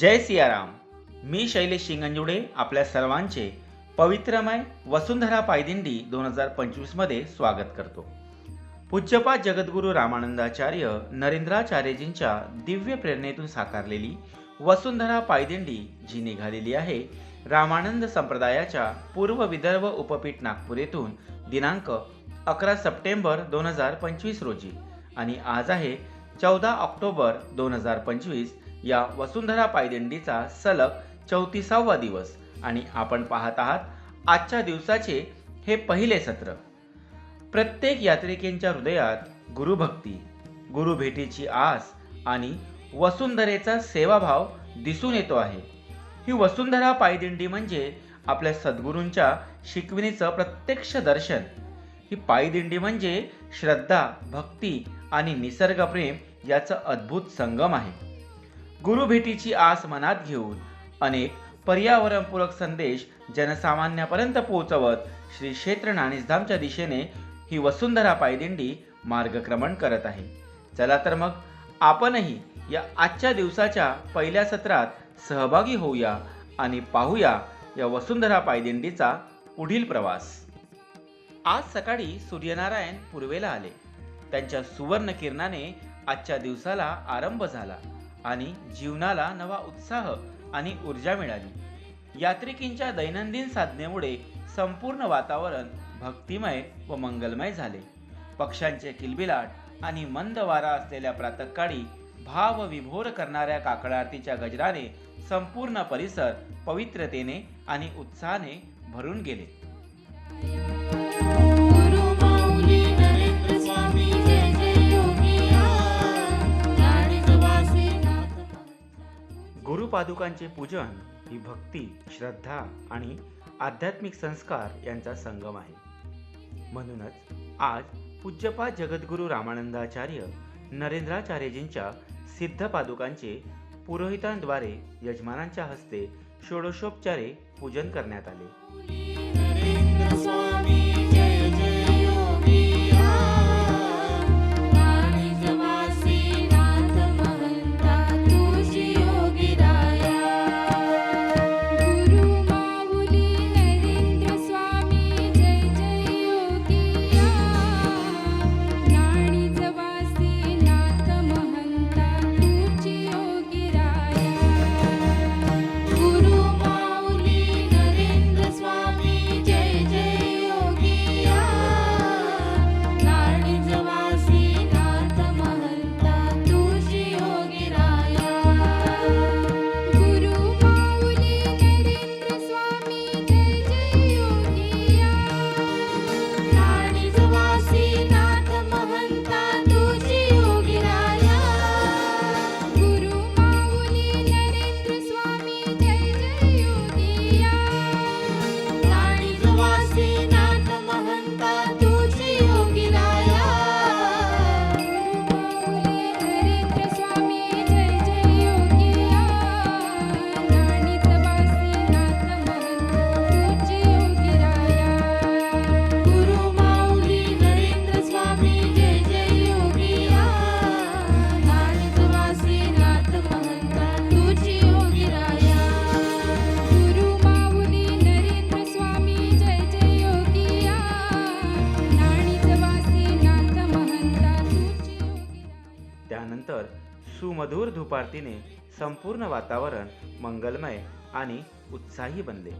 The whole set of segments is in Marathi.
जय सियाराम. मी शैलेश शिंगंजुडे आपल्या सर्वांचे पवित्रमय वसुंधरा पायदिंडी दोन हजार पंचवीसमध्ये स्वागत करतो. पूज्यपा जगद्गुरू रामानंदाचार्य नरेंद्राचार्यजींच्या दिव्य प्रेरणेतून साकारलेली वसुंधरा पायदिंडी जी निघालेली आहे रामानंद संप्रदायाच्या पूर्व विदर्भ उपपीठ नागपूर येथून दिनांक अकरा सप्टेंबर दोन हजार पंचवीस रोजी आणि आज आहे चौदा ऑक्टोबर दोन हजार पंचवीस या वसुंधरा पायदिंडीचा सलग चौतीसावा दिवस. आणि आपण पाहत आहात आजच्या दिवसाचे हे पहिले सत्र. प्रत्येक यात्रिकेंच्या हृदयात गुरुभक्ती गुरुभेटीची आस आणि वसुंधरेचा सेवाभाव दिसून येतो आहे. ही वसुंधरा पायदिंडी म्हणजे आपल्या सद्गुरूंच्या शिकवणीचं प्रत्यक्ष दर्शन. ही पायदिंडी म्हणजे श्रद्धा भक्ती आणि निसर्गप्रेम याचं अद्भुत संगम आहे. गुरुभेटीची आस मनात घेऊन अनेक पर्यावरणपूरक संदेश जनसामान्यापर्यंत पोहोचवत श्री क्षेत्र नाणीसधामच्या दिशेने ही वसुंधरा पायदिंडी मार्गक्रमण करत आहे. चला तर मग आपणही या आजच्या दिवसाच्या पहिल्या सत्रात सहभागी होऊया आणि पाहूया या वसुंधरा पायदिंडीचा पुढील प्रवास. आज सकाळी सूर्यनारायण पूर्वेला आले. त्यांच्या सुवर्ण किरणाने आजच्या दिवसाला आरंभ झाला. आणि जीवनाला नवा उत्साह आणि ऊर्जा मिळाली. यात्रिकींच्या दैनंदिन साधनेमुळे संपूर्ण वातावरण भक्तिमय व मंगलमय झाले. पक्ष्यांचे किलबिलाट आणि मंद वारा असलेल्या प्रातकाळी भाव विभोर करणाऱ्या काकड आरतीच्या गजराने संपूर्ण परिसर पवित्रतेने आणि उत्साहाने भरून गेले. गुरुपादुकांचे पूजन ही भक्ती श्रद्धा आणि आध्यात्मिक संस्कार यांचा संगम आहे. म्हणूनच आज पूज्यपाद जगद्गुरू रामानंदाचार्य नरेंद्राचार्यजींच्या सिद्ध पादुकांचे पुरोहितांद्वारे यजमानांच्या हस्ते षोडशोपचारे पूजन करण्यात आले. सुमधुर संपूर्ण वातावरण मंगलमय आणि उत्साही बनले.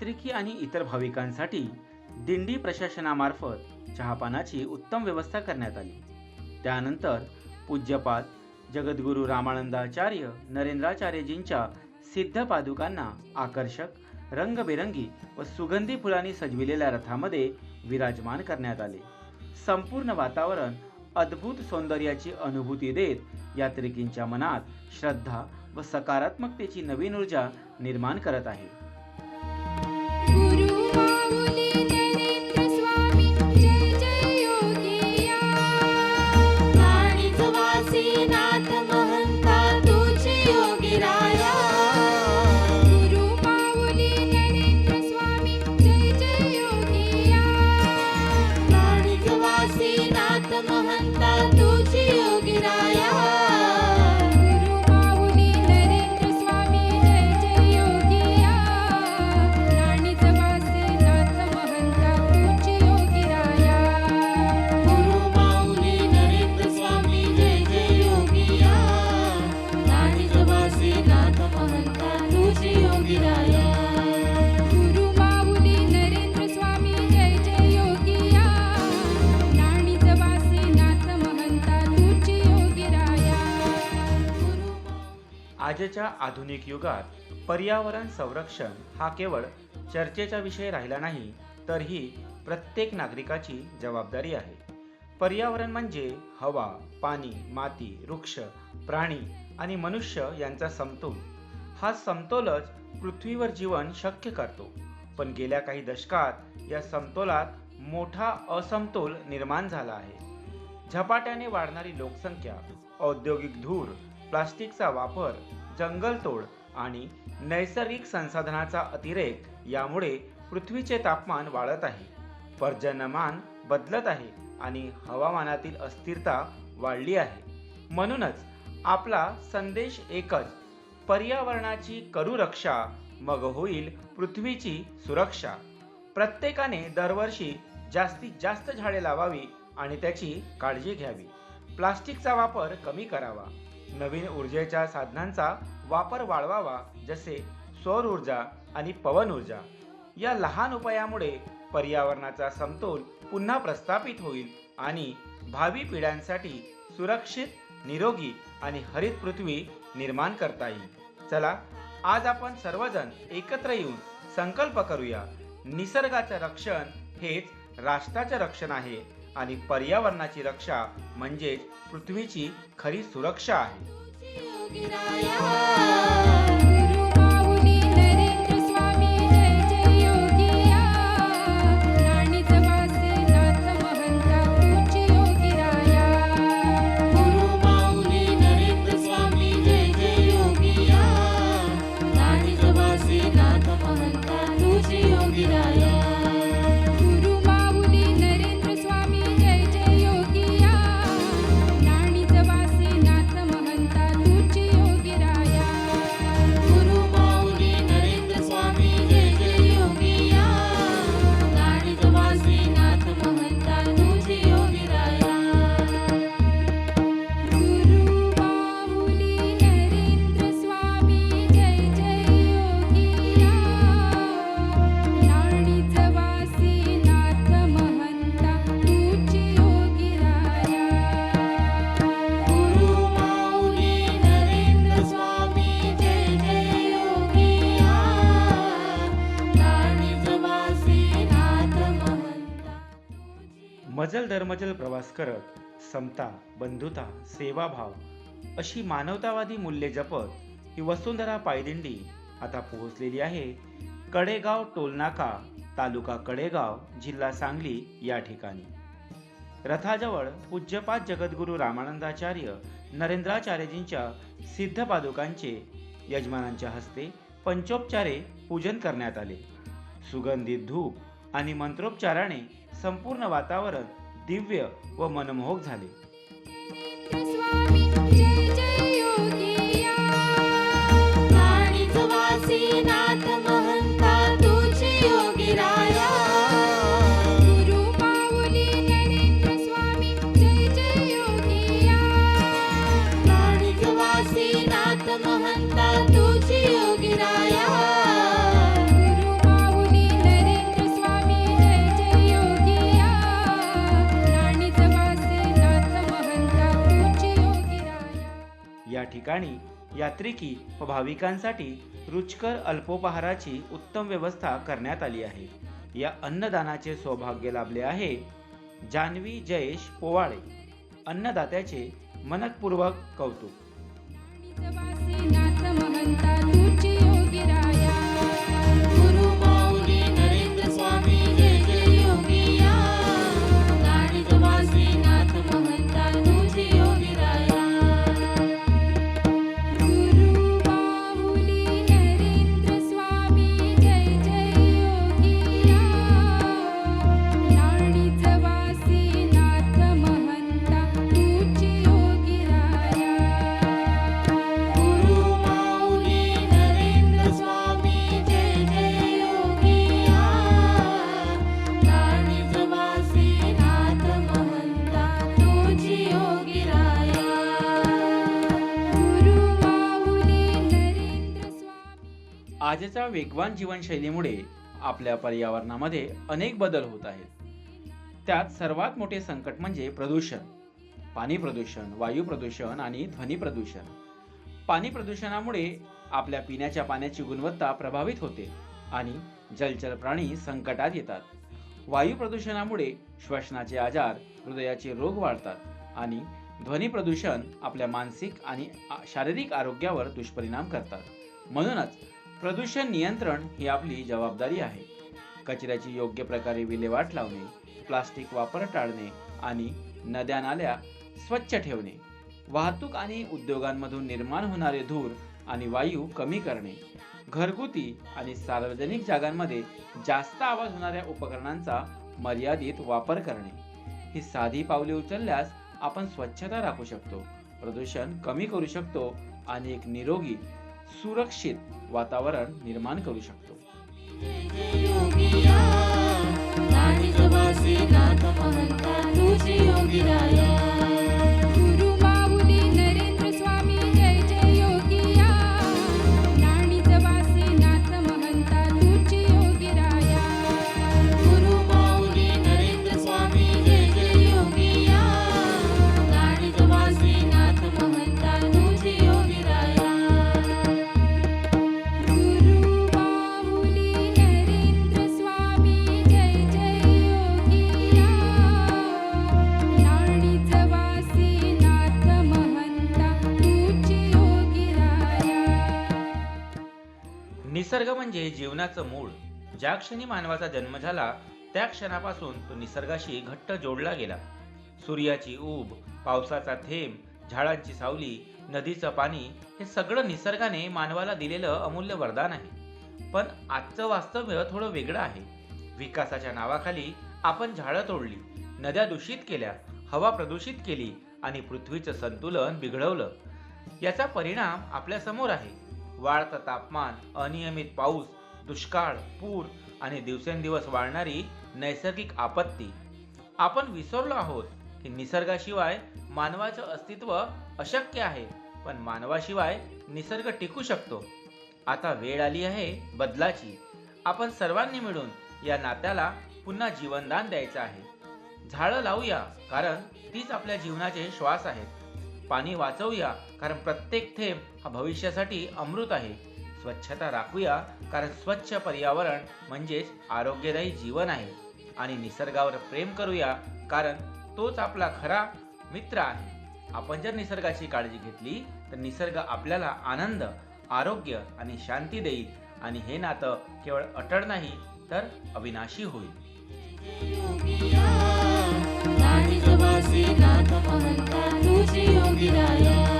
यात्रिकी आणि इतर भाविकांसाठी दिंडी प्रशासनामार्फत चहापानाची उत्तम व्यवस्था करण्यात आली. त्यानंतर पूज्यपाद जगद्गुरू रामानंदाचार्य नरेंद्राचार्यजींच्या सिद्ध पादुकांना आकर्षक रंगबेरंगी व सुगंधी फुलांनी सजविलेल्या रथामध्ये विराजमान करण्यात आले. संपूर्ण वातावरण अद्भुत सौंदर्याची अनुभूती देत यात्रिकींच्या मनात श्रद्धा व सकारात्मकतेची नवीन ऊर्जा निर्माण करत आहे. नाथ आजच्या आधुनिक युगात पर्यावरण संरक्षण हा केवळ चर्चेचा विषय राहिला नाही तर ही प्रत्येक नागरिकाची जबाबदारी आहे. पर्यावरण म्हणजे हवा पाणी माती वृक्ष प्राणी आणि मनुष्य यांचा समतोल. हा समतोलच पृथ्वीवर जीवन शक्य करतो. पण गेल्या काही दशकात या समतोलात मोठा असमतोल निर्माण झाला आहे. झपाट्याने वाढणारी लोकसंख्या औद्योगिक धूर प्लास्टिकचा वापर जंगलतोड आणि नैसर्गिक संसाधनाचा अतिरेक यामुळे पृथ्वीचे तापमान वाढत आहे. पर्जन्यमान बदलत आहे आणि हवामानातील अस्थिरता वाढली आहे. म्हणूनच आपला संदेश एकच पर्यावरणाची करू रक्षा मग होईल पृथ्वीची सुरक्षा. प्रत्येकाने दरवर्षी जास्तीत जास्त झाडे लावावी आणि त्याची काळजी घ्यावी. प्लास्टिकचा वापर कमी करावा. नवीन ऊर्जेच्या साधनांचा वापर वाढवावा जसे सौर ऊर्जा आणि पवन ऊर्जा. या लहान उपायामुळे पर्यावरणाचा समतोल पुन्हा प्रस्थापित होईल आणि भावी पिढ्यांसाठी सुरक्षित निरोगी आणि हरित पृथ्वी निर्माण करता येईल. चला आज आपण सर्वजण एकत्र येऊन संकल्प करूया. निसर्गाचं रक्षण हेच राष्ट्राचं रक्षण आहे. आणि पर्यावरणाची रक्षा म्हणजेच पृथ्वीची खरी सुरक्षा आहे. मजल दरमजल प्रवास करत समता बंधुता सेवाभाव अशी मानवतावादी मूल्ये जपत ही वसुंधरा पायदिंडी आता पोहोचलेली आहे. कडेगाव टोलनाका तालुका कडेगाव जिल्हा सांगली या ठिकाणी. रथाजवळ पूज्यपाद जगद्गुरू रामानंदाचार्य नरेंद्राचार्यजींच्या सिद्ध पादुकांचे यजमानांच्या हस्ते पंचोपचारे पूजन करण्यात आले. सुगंधित धूप आणि मंत्रोपचाराने संपूर्ण वातावरण दिव्य व मनमोहक झाले. ठिकाणी यात्रिकी व भाविकांसाठी रुचकर अल्पोपहाराची उत्तम व्यवस्था करण्यात आली आहे. या अन्नदानाचे सौभाग्य लाभले आहे जान्हवी जयेश पोवाळे अन्नदात्याचे मनकपूर्वक कौतुक. आजच्या वेगवान जीवनशैलीमुळे आपल्या पर्यावरणामध्ये अनेक बदल होत आहेत. त्यात सर्वात मोठे संकट म्हणजे प्रदूषण. पाणी प्रदूषण वायू प्रदूषण आणि ध्वनी प्रदूषण. पाणी प्रदूषणामुळे आपल्या पिण्याच्या पाण्याची गुणवत्ता प्रभावित होते आणि जलचर प्राणी संकटात येतात. वायू प्रदूषणामुळे श्वसनाचे आजार हृदयाचे रोग वाढतात आणि ध्वनी प्रदूषण आपल्या मानसिक आणि शारीरिक आरोग्यावर दुष्परिणाम करतात. म्हणूनच प्रदूषण नियंत्रण ही आपली जबाबदारी आहे. कचऱ्याची योग्य प्रकारे विल्हेवाट लावणे प्लास्टिक वापर टाळणे आणि नद्या नाल्या स्वच्छ ठेवणे वाहतूक आणि उद्योगांमधून निर्माण होणारे धूर आणि वायू कमी करणे घरगुती आणि सार्वजनिक जागांमध्ये जास्त आवाज होणाऱ्या उपकरणांचा मर्यादित वापर करणे. ही साधी पावले उचलल्यास आपण स्वच्छता राखू शकतो प्रदूषण कमी करू शकतो आणि एक निरोगी सुरक्षित वातावरण निर्माण करू शकतो. योगिया निसर्ग म्हणजे जीवनाचं मूळ. ज्या क्षणी मानवाचा जन्म झाला त्या क्षणापासून तो निसर्गाशी घट्ट जोडला गेला. सूर्याची ऊब पावसाचा थेंब झाडांची सावली नदीचं पाणी हे सगळं निसर्गाने मानवाला दिलेलं अमूल्य वरदान आहे. पण आजचं वास्तव्य थोडं वेगळं आहे. विकासाच्या नावाखाली आपण झाडं तोडली नद्या दूषित केल्या हवा प्रदूषित केली आणि पृथ्वीचं संतुलन बिघडवलं. याचा परिणाम आपल्यासमोर आहे. वाढतं तापमान अनियमित पाऊस दुष्काळ पूर आणि दिवसेंदिवस वाढणारी नैसर्गिक आपत्ती. आपण विसरलो आहोत की निसर्गाशिवाय मानवाचं अस्तित्व अशक्य आहे पण मानवाशिवाय निसर्ग टिकू शकतो. आता वेळ आली आहे बदलाची. आपण सर्वांनी मिळून या नात्याला पुन्हा जीवनदान द्यायचं आहे. झाडं लावूया कारण तीच आपल्या जीवनाचे श्वास आहेत. पाणी वाचवूया कारण प्रत्येक थेंब हा भविष्यासाठी अमृत आहे. स्वच्छता राखूया कारण स्वच्छ पर्यावरण म्हणजेच आरोग्यदायी जीवन आहे. आणि निसर्गावर प्रेम करूया कारण तोच आपला खरा मित्र आहे. आपण जर निसर्गाची काळजी घेतली तर निसर्ग आपल्याला आनंद आरोग्य आणि शांती देईल. आणि हे नातं केवळ अटळ नाही तर अविनाशी होईल. योगिया गाणित वासीनाथ महंता तुझी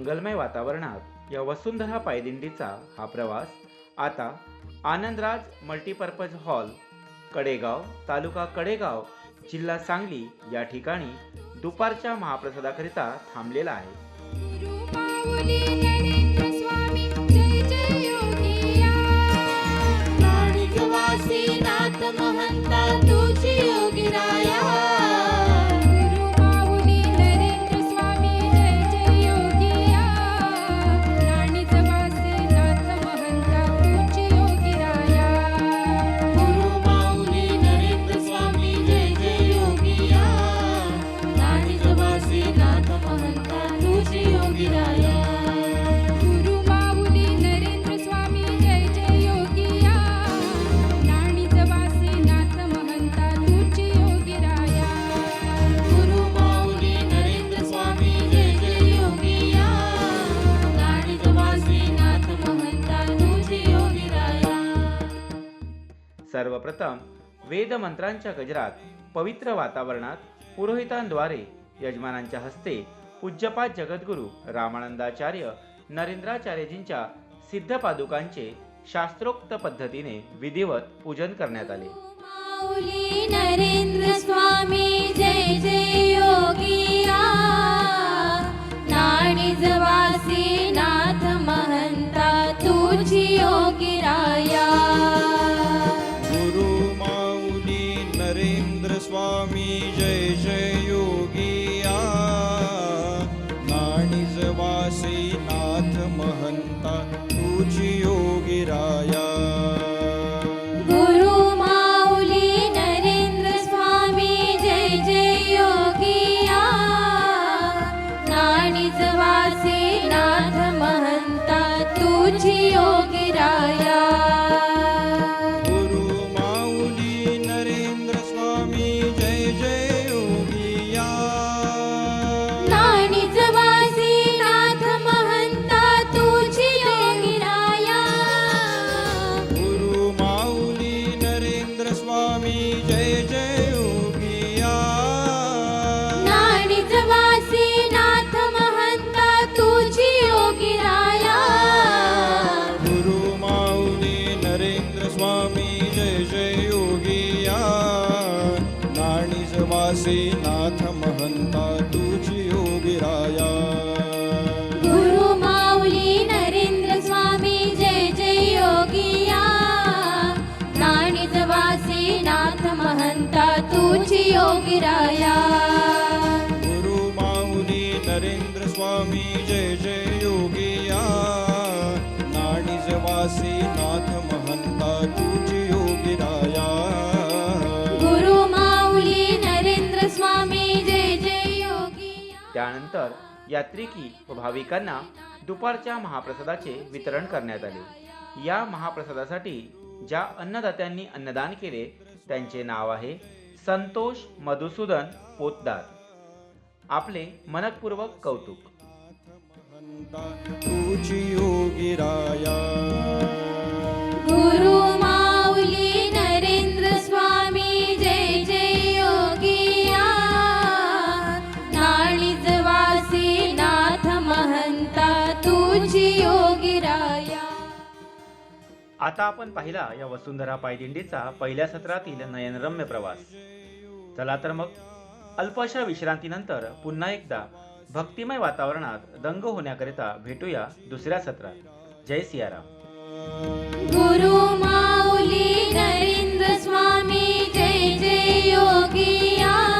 मंगलमय वातावरणात या वसुंधरा पायदिंडीचा हा प्रवास आता आनंदराज मल्टीपर्पज हॉल कडेगाव तालुका कडेगाव जिल्हा सांगली या ठिकाणी दुपारच्या महाप्रसादाकरिता थांबलेला आहे. सर्वप्रथम वेदमंत्रांच्या गजरात पवित्र वातावरणात पुरोहितांद्वारे यजमानांच्या हस्ते पूज्यपाद जगद्गुरू रामानंदाचार्य नरेंद्राचार्यजींच्या सिद्ध पादुकांचे शास्त्रोक्त पद्धतीने विधिवत पूजन करण्यात आले. नरेंद्र स्वामी जय जय योगी. नाणीज नाथ महंता तुझी योगिराया गुरु माऊली नरेंद्र स्वामी जय जय योगिया नाणित वासी नाथ महंता तुझी योगिराया त्यानंतर यात्रिकी व भाविकांना दुपारच्या महाप्रसादाचे वितरण करण्यात आले. या महाप्रसादासाठी ज्या अन्नदात्यांनी अन्नदान केले त्यांचे नाव आहे संतोष मधुसूदन पोतदार. आपले मनपूर्वक कौतुक. तुझी योगिराया गुरु आता आपण पाहिला या वसुंधरा पायदिंडीचा पहिल्या सत्रातील नयनरम्य प्रवास. चला तर मग अल्पशा विश्रांतीनंतर पुन्हा एकदा भक्तिमय वातावरणात दंग होण्याकरिता भेटूया दुसऱ्या सत्रात. जय सियाराम. गुरु माऊली नरेंद्र स्वामी जय जय योगिया